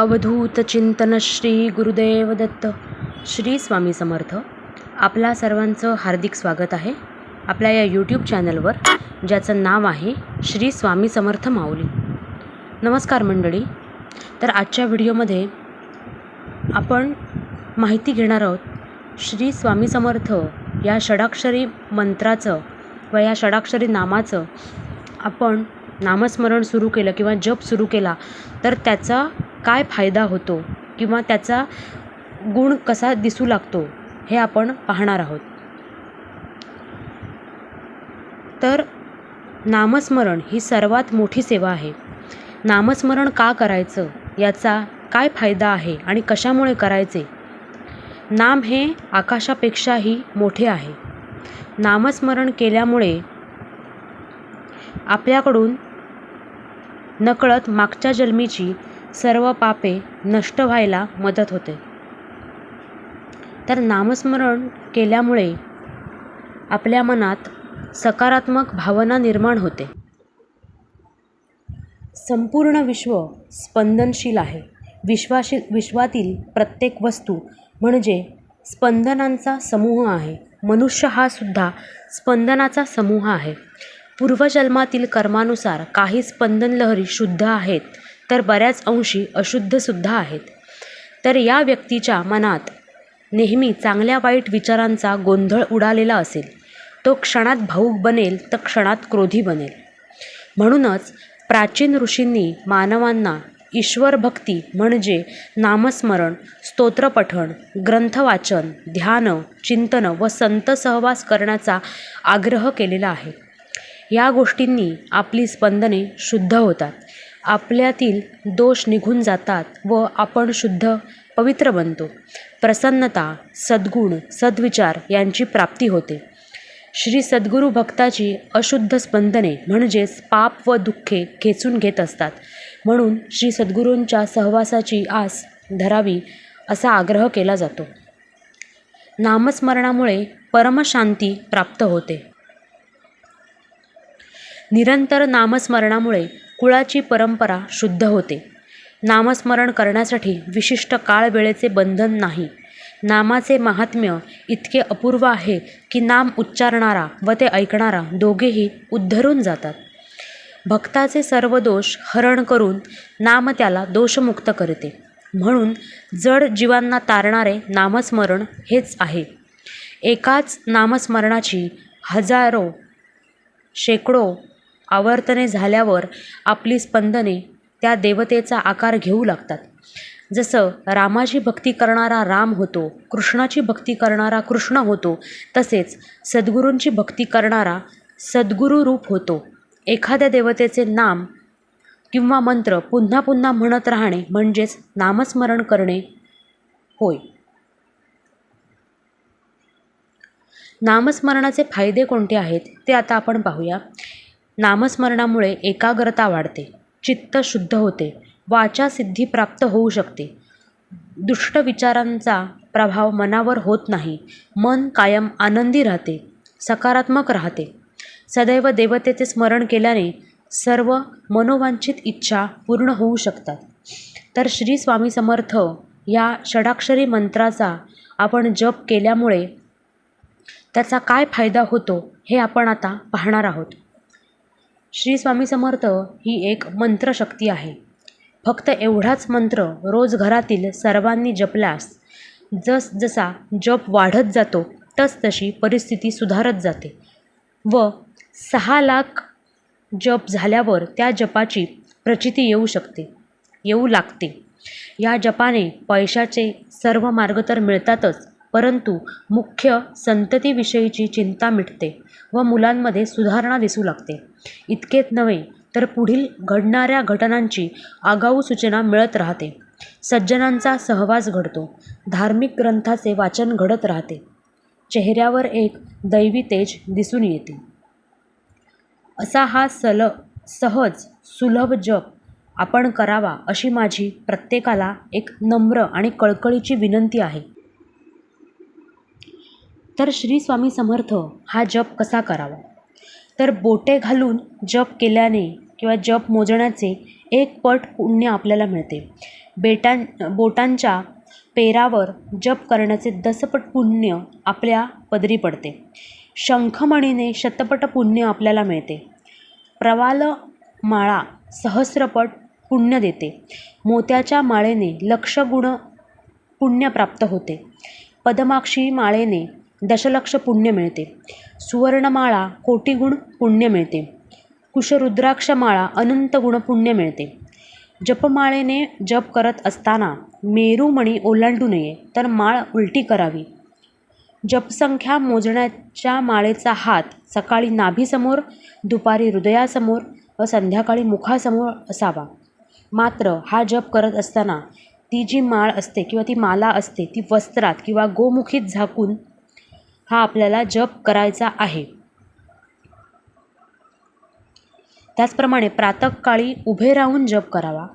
अवधूत चिंतन श्री गुरुदेव दत्त. श्री स्वामी समर्थ. आपला सर्वांचं हार्दिक स्वागत आहे आपल्या या यूट्यूब चॅनलवर ज्याचं नाव आहे श्री स्वामी समर्थ माऊली. नमस्कार मंडळी. तर आजच्या व्हिडिओमध्ये आपण माहिती घेणार आहोत श्री स्वामी समर्थ या षडाक्षरी मंत्राचं व या षडाक्षरी नामाचं आपण नामस्मरण सुरू केलं किंवा जप सुरू केला तर त्याचा काय फायदा होतो किंवा त्याचा गुण कसा दिसू लागतो हे आपण पाहणार आहोत. तर नामस्मरण ही सर्वात मोठी सेवा आहे. नामस्मरण का करायचं? याचा काय फायदा आहे आणि कशामुळे करायचे? नाम हे आकाशापेक्षाही मोठे आहे. नामस्मरण केल्यामुळे आपल्याकडून नकळत मागच्या जन्मीची सर्व पापे नष्ट व्हायला मदत होते. तर नामस्मरण केल्यामुळे आपल्या मनात सकारात्मक भावना निर्माण होते. संपूर्ण विश्व स्पंदनशील आहे. विश्वाशी विश्वातील प्रत्येक वस्तू म्हणजे स्पंदनांचा समूह आहे. मनुष्य हा सुद्धा स्पंदनाचा समूह आहे. पूर्वजन्मातील कर्मानुसार काही स्पंदन लहरी शुद्ध आहेत. तर बऱ्याच अंशी अशुद्धसुद्धा आहेत. तर या व्यक्तीच्या मनात नेहमी चांगल्या वाईट विचारांचा गोंधळ उडालेला असेल. तो क्षणात भाऊक बनेल तर क्षणात क्रोधी बनेल. म्हणूनच प्राचीन ऋषींनी मानवांना ईश्वरभक्ती म्हणजे नामस्मरण स्तोत्रपठण ग्रंथवाचन ध्यान चिंतन व संत सहवास करण्याचा आग्रह केलेला आहे. या गोष्टींनी आपली स्पंदने शुद्ध होतात. आपल्यातील दोष निघून जातात व आपण शुद्ध पवित्र बनतो. प्रसन्नता सद्गुण सद्विचार यांची प्राप्ती होते. श्री सद्गुरू भक्ताची अशुद्ध स्पंदने म्हणजेच पाप व दुःखे खेचून घेत असतात. म्हणून श्री सद्गुरूंच्या सहवासाची आस धरावी असा आग्रह केला जातो. नामस्मरणामुळे परमशांती प्राप्त होते. निरंतर नामस्मरणामुळे कुळाची परंपरा शुद्ध होते. नामस्मरण करण्यासाठी विशिष्ट काळ वेळेचे बंधन नाही. नामाचे महात्म्य इतके अपूर्व आहे की नाम उच्चारणारा व ते ऐकणारा दोघेही उद्धरून जातात. भक्ताचे सर्व दोष हरण करून नाम त्याला दोषमुक्त करते. म्हणून जड जीवांना तारणारे नामस्मरण हेच आहे. एकाच नामस्मरणाची हजारो शेकडो आवर्तने झाल्यावर आपली स्पंदने त्या देवतेचा आकार घेऊ लागतात. जसं रामाची भक्ती करणारा राम होतो कृष्णाची भक्ती करणारा कृष्ण होतो तसेच सद्गुरूंची भक्ती करणारा सद्गुरू रूप होतो. एखाद्या देवतेचे नाम किंवा मंत्र पुन्हा पुन्हा म्हणत राहणे म्हणजेच नामस्मरण करणे होय. नामस्मरणाचे फायदे कोणते आहेत ते आता आपण पाहूया. नामस्मरणामुळे एकाग्रता वाढते चित्त शुद्ध होते वाचा सिद्धी प्राप्त होऊ शकते. दुष्ट विचारांचा प्रभाव मनावर होत नाही मन कायम आनंदी राहते सकारात्मक राहते. सदैव देवतेचे स्मरण केल्याने सर्व मनोवांछित इच्छा पूर्ण होऊ शकतात. तर श्री स्वामी समर्थ या षडाक्षरी मंत्राचा आपण जप केल्यामुळे त्याचा काय फायदा होतो हे आपण आता पाहणार आहोत. श्री स्वामी समर्थ ही एक मंत्रशक्ती आहे. फक्त एवढाच मंत्र रोज घरातील सर्वांनी जपल्यास जस जसा जप वाढत जातो तस तशी परिस्थिती सुधारत जाते. व सहा लाख जप झाल्यावर त्या जपाची प्रचिती येऊ शकते येऊ लागते. या जपाने पैशाचे सर्व मार्ग तर मिळतातच परंतु मुख्य संततीविषयीची चिंता मिटते व मुलांमध्ये सुधारणा दिसू लागते. इतकेच नव्हे तर पुढील घडणाऱ्या घटनांची आगाऊ सूचना मिळत राहते. सज्जनांचा सहवास घडतो. धार्मिक ग्रंथाचे वाचन घडत राहते. चेहऱ्यावर एक दैवी तेज दिसून येते. असा हा सल सहज सुलभ जप आपण करावा अशी माझी प्रत्येकाला एक नम्र आणि कळकळीची विनंती आहे. तर श्री स्वामी समर्थ हा जप कसा करावा? तर बोटे घालून जप केल्याने किंवा जप मोजण्याचे एक पट पुण्य आपल्याला मिळते. बेटां बोटांच्या पेरावर जप करण्याचे दसपट पुण्य आपल्या पदरी पडते. शंखमणीने शतपट पुण्य आपल्याला मिळते. प्रवाल माळा सहस्रपट पुण्य देते. मोत्याच्या माळेने लक्ष गुण पुण्य प्राप्त होते. पदमाक्षी माळेने दशलक्ष पुण्य मिळते. सुवर्णमाळा कोटीगुण पुण्य मिळते. कुशरुद्राक्षमाळा अनंत गुण पुण्य मिळते. जपमाळेने जप करत असताना मेरूमणी ओलांडू नये तर माळ उलटी करावी. जपसंख्या मोजण्याच्या माळेचा हात सकाळी नाभीसमोर दुपारी हृदयासमोर व संध्याकाळी मुखासमोर असावा. मात्र हा जप करत असताना ती जी माळ असते किंवा ती माला असते ती वस्त्रात किंवा गोमुखीत झाकून हा आपल्याला जप करायचा आहे. त्याचप्रमाणे प्रातःकाळी उभे राहून जप करावा.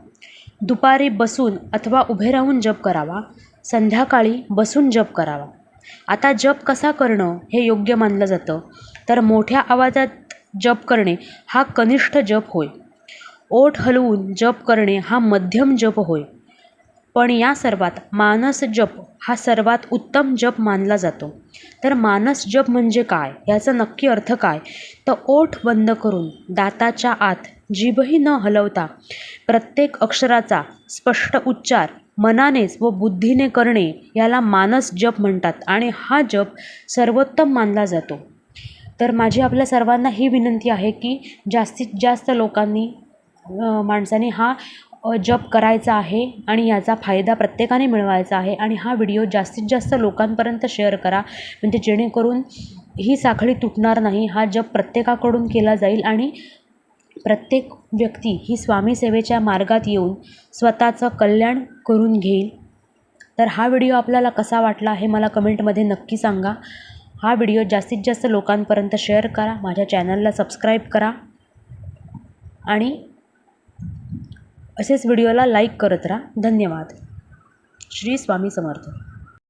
दुपारी बसून अथवा उभे राहून जप करावा. संध्याकाळी बसून जप करावा. आता जप कसा करणं हे योग्य मानलं जातं. तर मोठ्या आवाजात जप करणे हा कनिष्ठ जप होय. ओठ हलवून जप करणे हा मध्यम जप होय. पण या सर्वात मानस जप हा सर्वात उत्तम जप मानला जातो. तर मानस जप म्हणजे काय? याचा नक्की अर्थ काय? तर ओठ बंद करून दाताच्या आत जीभही न हलवता प्रत्येक अक्षराचा स्पष्ट उच्चार मनानेच व बुद्धीने करणे याला मानस जप म्हणतात आणि हा जप सर्वोत्तम मानला जातो. तर माझी आपल्या सर्वांना ही विनंती आहे की जास्तीत जास्त लोकांनी माणसाने हा जप करायचा आहे आणि याचा फायदा प्रत्येकाने मिळवायचा आहे आणि हा व्हिडिओ जास्तीत जास्त लोकांपर्यंत शेअर करा. म्हणजे जेणेकरून ही साखळी तुटणार नाही हा जप प्रत्येकाकडून केला जाईल आणि प्रत्येक व्यक्ती ही स्वामी सेवेच्या मार्गात येऊन स्वतःचं कल्याण करून घेईल. तर हा व्हिडिओ आपल्याला कसा वाटला हे मला कमेंटमध्ये नक्की सांगा. हा व्हिडिओ जास्तीत जास्त लोकांपर्यंत शेअर करा माझ्या चॅनलला सबस्क्राईब करा आणि असेच व्हिडिओला लाईक करत राहा. धन्यवाद. श्री स्वामी समर्थ.